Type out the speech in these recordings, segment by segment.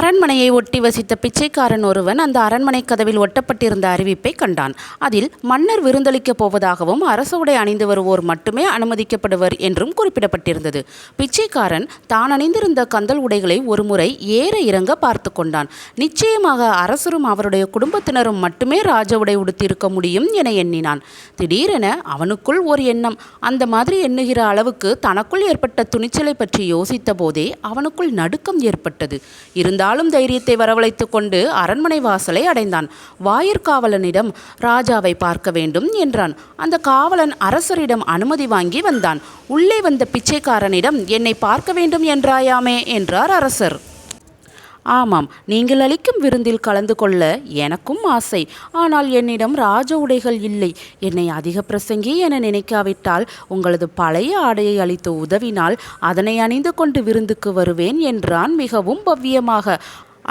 அரண்மனையை ஒட்டி வசித்த பிச்சைக்காரன் ஒருவன் அந்த அரண்மனை கதவில் ஒட்டப்பட்டிருந்த அறிவிப்பை கண்டான். அதில் மன்னர் விருந்தளிக்கப் போவதாகவும் அரச உடை அணிந்து வருவோர் மட்டுமே அனுமதிக்கப்படுவர் என்றும் குறிப்பிடப்பட்டிருந்தது. பிச்சைக்காரன் தான் அணிந்திருந்த கந்தல் உடைகளை ஒருமுறை ஏற இறங்க பார்த்து கொண்டான். நிச்சயமாக அரசரும் அவருடைய குடும்பத்தினரும் மட்டுமே ராஜ உடை உடுத்தியிருக்க முடியும் என எண்ணினான். திடீரென அவனுக்குள் ஒரு எண்ணம். அந்த மாதிரி எண்ணுகிற அளவுக்கு தனக்குள் ஏற்பட்ட துணிச்சலை பற்றி யோசித்த போதே அவனுக்குள் நடுக்கம் ஏற்பட்டது. இருந்தால் ஆளும் தைரியத்தை வரவழைத்துக் கொண்டு அரண்மனை வாசலை அடைந்தான். வாயிற்காவலனிடம் ராஜாவை பார்க்க வேண்டும் என்றான். அந்த காவலன் அரசரிடம் அனுமதி வாங்கி வந்தான். உள்ளே வந்த பிச்சைக்காரனிடம் என்னை பார்க்க வேண்டும் என்றாயாமே என்றார் அரசர். ஆமாம் நீங்கள் அளிக்கும் விருந்தில் கலந்து கொள்ள எனக்கும் ஆசை. ஆனால் என்னிடம் ராஜ உடைகள் இல்லை. என்னை அதிக பிரசங்கி என நினைக்காவிட்டால் உங்களது பழைய ஆடையை அளித்து உதவினால் அதனை அணிந்து கொண்டு விருந்துக்கு வருவேன் என்றான் மிகவும் பவ்யமாக.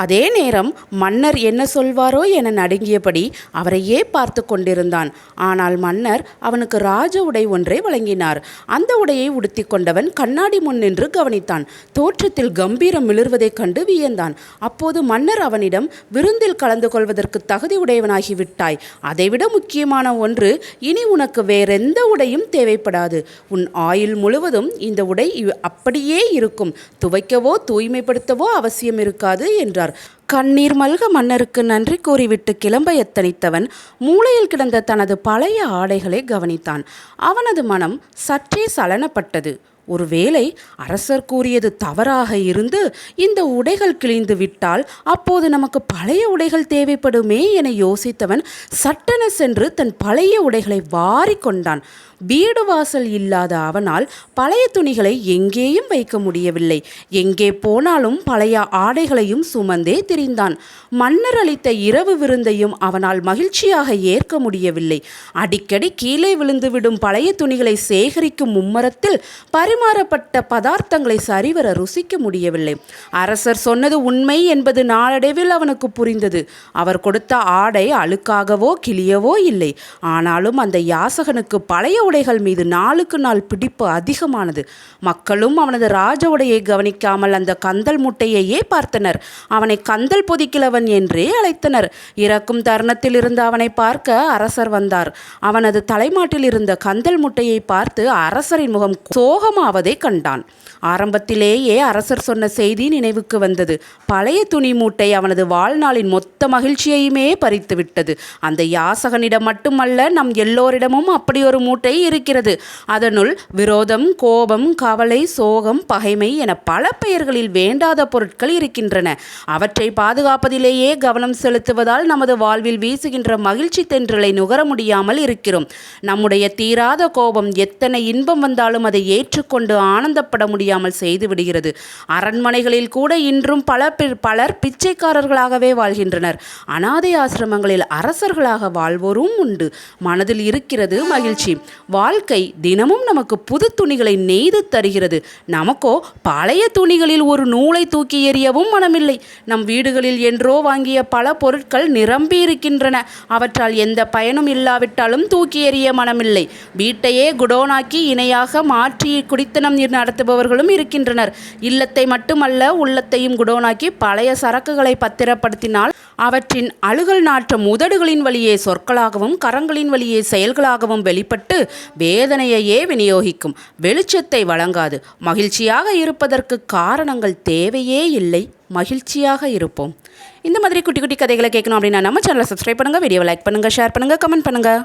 அதே நேரம் மன்னர் என்ன சொல்வாரோ என நடுங்கியபடி அவரையே பார்த்து கொண்டிருந்தான். ஆனால் மன்னர் அவனுக்கு ராஜ உடை ஒன்றை வழங்கினார். அந்த உடையை உடுத்தி கொண்டவன் கண்ணாடி முன் நின்று கவனித்தான். தோற்றத்தில் கம்பீரம் மிளர்வதைக் கண்டு வியந்தான். அப்போது மன்னர் அவனிடம் விருந்தில் கலந்து கொள்வதற்கு தகுதி உடையவனாகி விட்டாய். அதைவிட முக்கியமான ஒன்று இனி உனக்கு வேறெந்த உடையும் தேவைப்படாது. உன் ஆயுள் முழுவதும் இந்த உடை அப்படியே இருக்கும். துவைக்கவோ தூய்மைப்படுத்தவோ அவசியம் இருக்காது என்றார். கண்ணீர் மல்க மன்னருக்கு நன்றி கூறிவிட்டு கிளம்ப எத்தனித்தவன் மூளையில் கிடந்த தனது பழைய ஆடைகளை கவனித்தான். அவனது மனம் சற்றே சலனப்பட்டது. ஒருவேளை அரசர் கூறியது தவறாக இருந்து இந்த உடைகள் கிழிந்து விட்டால் அப்போது நமக்கு பழைய உடைகள் தேவைப்படுமே என யோசித்தவன் சட்டென சென்று தன் பழைய உடைகளை வாரி கொண்டான். வீடு வாசல் இல்லாத அவனால் பழைய துணிகளை எங்கேயும் வைக்க முடியவில்லை. எங்கே போனாலும் பழைய ஆடைகளையும் சுமந்தே திரிந்தான். மன்னர் அளித்த இரவு விருந்தையும் அவனால் மகிழ்ச்சியாக ஏற்க முடியவில்லை. அடிக்கடி கீழே விழுந்துவிடும் பழைய துணிகளை சேகரிக்கும் மும்மரத்தில் பரிமாறப்பட்ட பதார்த்தங்களை சரிவர ருசிக்க முடியவில்லை. அரசர் சொன்னது உண்மை என்பது நாளடைவில் அவனுக்கு புரிந்தது. அவர் கொடுத்த ஆடை அழுக்காகவோ கிளியவோ இல்லை. ஆனாலும் அந்த யாசகனுக்கு பழைய உடைகள் மீது நாளுக்கு நாள் பிடிப்பு அதிகமானது. மக்களும் அவனது ராஜ உடையை கவனிக்காமல் அந்த கந்தல் முட்டையையே பார்த்தனர். அவனை கந்தல் பொதிக்கிழவன் என்றே அழைத்தனர். இறக்கும் தருணத்தில் இருந்த அவனை பார்க்க அரசர் வந்தார். அவனது தலைமாட்டில் இருந்த கந்தல் முட்டையை பார்த்து அரசரின் முகம் சோகமாவதை கண்டான். ஆரம்பத்திலேயே அரசர் சொன்ன செய்தி நினைவுக்கு வந்தது. பழைய துணி மூட்டை அவனது வாழ்நாளின் மொத்த மகிழ்ச்சியையுமே பறித்து விட்டது அந்த யாசகனிடம் மட்டுமல்ல நம் எல்லோரிடமும் அப்படி ஒரு மூட்டை இருக்கிறது அதனுள் விரோதம் கோபம் கவலை சோகம் பகைமை என பல பெயர்களில் வேண்டாத பொருட்கள் இருக்கின்றன. அவற்றை பாதுகாப்பதிலேயே கவனம் செலுத்துவதால் நமது வாழ்வில் வீசுகின்ற மகிழ்ச்சி தென்றலை நுகர முடியாமல் இருக்கிறோம். நம்முடைய தீராத கோபம் எத்தனை இன்பம் வந்தாலும் அதை ஏற்றுக்கொண்டு ஆனந்தப்பட முடியாமல் செய்து விடுகிறது. அரண்மனைகளில் கூட இன்றும் பல பலர் பிச்சைக்காரர்களாகவே வாழ்கின்றனர். அனாதை ஆசிரமங்களில் அரசர்களாக வாழ்வோரும் உண்டு. மனதில் இருக்கிறது மகிழ்ச்சி. வாழ்க்கை தினமும் நமக்கு புது துணிகளை நெய்து தருகிறது. நமக்கோ பழைய துணிகளில் ஒரு நூலை தூக்கி எறியவும் மனமில்லை. நம் வீடுகளில் என்றோ வாங்கிய பல பொருட்கள் நிரம்பி இருக்கின்றன. அவற்றால் எந்த பயனும் இல்லாவிட்டாலும் தூக்கி எறிய மனமில்லை. வீட்டையே குடோனாக்கி இணையாக மாற்றி குடித்தனம் நடத்துபவர்களும் இருக்கின்றனர். இல்லத்தை மட்டுமல்ல உள்ளத்தையும் குடோனாக்கி பழைய சரக்குகளை பத்திரப்படுத்தினால் அவற்றின் அழுகல் நாற்றம் உதடுகளின் வழியே சொற்களாகவும் கரங்களின் வழியே செயல்களாகவும் வெளிப்பட்டு வேதனையையே விநியோகிக்கும். வெளிச்சத்தை வழங்காது. மகிழ்ச்சியாக இருப்பதற்கு காரணங்கள் தேவையே இல்லை. மகிழ்ச்சியாக இருப்போம். இந்த மாதிரி குட்டி குட்டி கதைகளை கேட்கணும் அப்படின்னா நம்ம சேனலை சப்ஸ்கிரைப் பண்ணுங்கள் வீடியோவை லைக் பண்ணுங்கள் ஷேர் பண்ணுங்கள் கமெண்ட் பண்ணுங்கள்